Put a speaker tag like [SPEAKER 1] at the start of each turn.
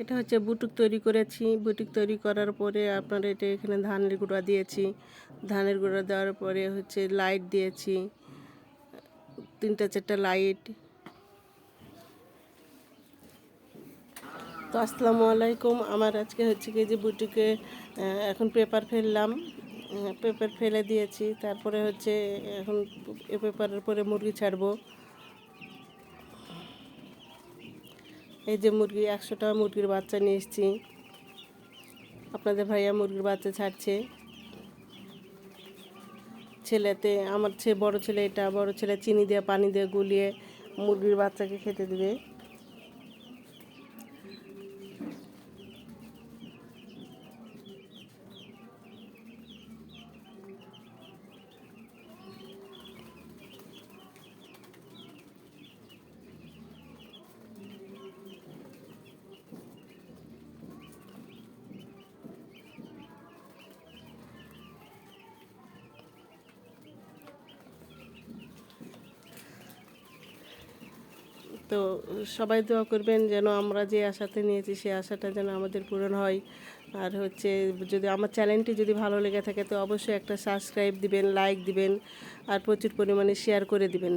[SPEAKER 1] এটা হচ্ছে বুটুক তৈরি করেছি। বুটুক তৈরি করার পরে আপনার এটা এখানে ধানের গুঁড়া দিয়েছি। ধানের গুঁড়া দেওয়ার পরে হচ্ছে লাইট দিয়েছি। তিনটা চারটা লাইট। তো আসসালামু আলাইকুম। আমার আজকে হচ্ছে কি যে বুটিকে এখন পেপার ফেললাম। পেপার ফেলে দিয়েছি। তারপরে হচ্ছে এখন পেপারের পরে মুরগি ছাড়বো। এই যে মুরগি একশোটা মুরগির বাচ্চা নিয়ে এসেছি। আপনাদের ভাইয়া মুরগির বাচ্চা ছাড়ছে। ছেলেতে, আমার ছে, বড় ছেলে এটা, বড় ছেলে চিনি দিয়ে, পানি দিয়ে গুলিয়ে মুরগির বাচ্চাকে খেতে দেবে। তো সবাই দোয়া করবেন যেন আমরা যে আশাতে নিয়েছি সেই আশাটা যেন আমাদের পূরণ হয়। আর হচ্ছে যদি আমার চ্যানেলটি যদি ভালো লেগে থাকে তো অবশ্যই একটা সাবস্ক্রাইব দিবেন লাইক দিবেন, আর প্রচুর পরিমাণে শেয়ার করে দিবেন।